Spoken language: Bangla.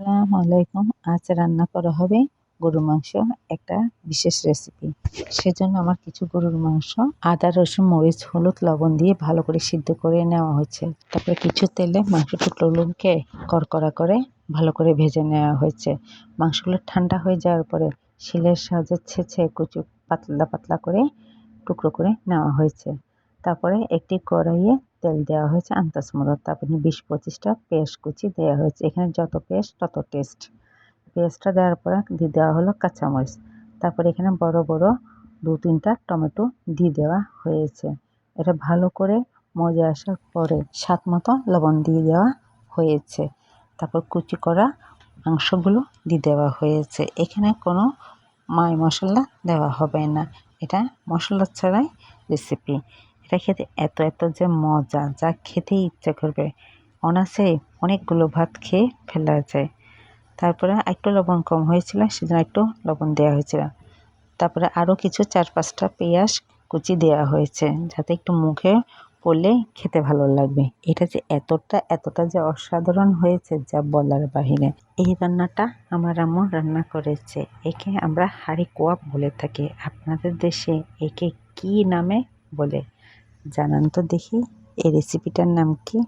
আসসালামু আলাইকুম। আজ রান্না করা হবে গরুর মাংস একটা বিশেষ রেসিপি সেজন্য আমার কিছু গরুর মাংস, আদা, রসুন, মরিচ, হলুদ, লবণ দিয়ে ভালো করে সিদ্ধ করে নেওয়া হয়েছে। তারপরে কিছু তেলে মাংস টুকরোগুলোকে কড়কড়া করে ভালো করে ভেজে নেওয়া হয়েছে। মাংসগুলো ঠান্ডা হয়ে যাওয়ার পরে শিলের সাহায্যে ছেঁচে কুচু পাতলা পাতলা করে টুকরো করে নেওয়া হয়েছে। তারপরে একটি কড়াইয়ে তেল দেওয়া হয়েছে আন্দাজ মতো তারপরে বিশ পঁচিশটা পেস্ট কুচি দেওয়া হয়েছে। এখানে যত পেস্ট তত টেস্ট। পেস্টটা দেওয়ার পরে দিয়ে দেওয়া হলো কাঁচামরিচ। তারপরে এখানে বড় বড় দু তিনটা টমেটো দিয়ে দেওয়া হয়েছে। এটা ভালো করে মজা আসার পরে স্বাদ মতো লবণ দিয়ে দেওয়া হয়েছে। তারপর কুচি করা মাংসগুলো দিয়ে দেওয়া হয়েছে। এখানে কোনো মাই মশলা দেওয়া হবে না। এটা মশলা ছাড়াই রেসিপি এটা খেতে এত এত যে মজা, যা খেতেই ইচ্ছে করবে। অনাসে অনেকগুলো ভাত খেয়ে ফেলা যায়। তারপরে একটু লবণ কম হয়েছিল, সেজন্য একটু লবণ দেওয়া হয়েছিল। তারপরে আরও কিছু চার পাঁচটা পেঁয়াজ কুচি দেওয়া হয়েছে, যাতে একটু মুখে পড়লে খেতে ভালো লাগবে। এটা যে এতটা এতটা যে অসাধারণ হয়েছে, যা বলার বাহিরে। এই রান্নাটা আমার আম্মু রান্না করেছে। একে আমরা হাড়ি কোয়াপ বলে থাকি। আপনাদের দেশে একে কি নামে বলে? জানান তো দেখি এই রেসিপিটার নাম কি?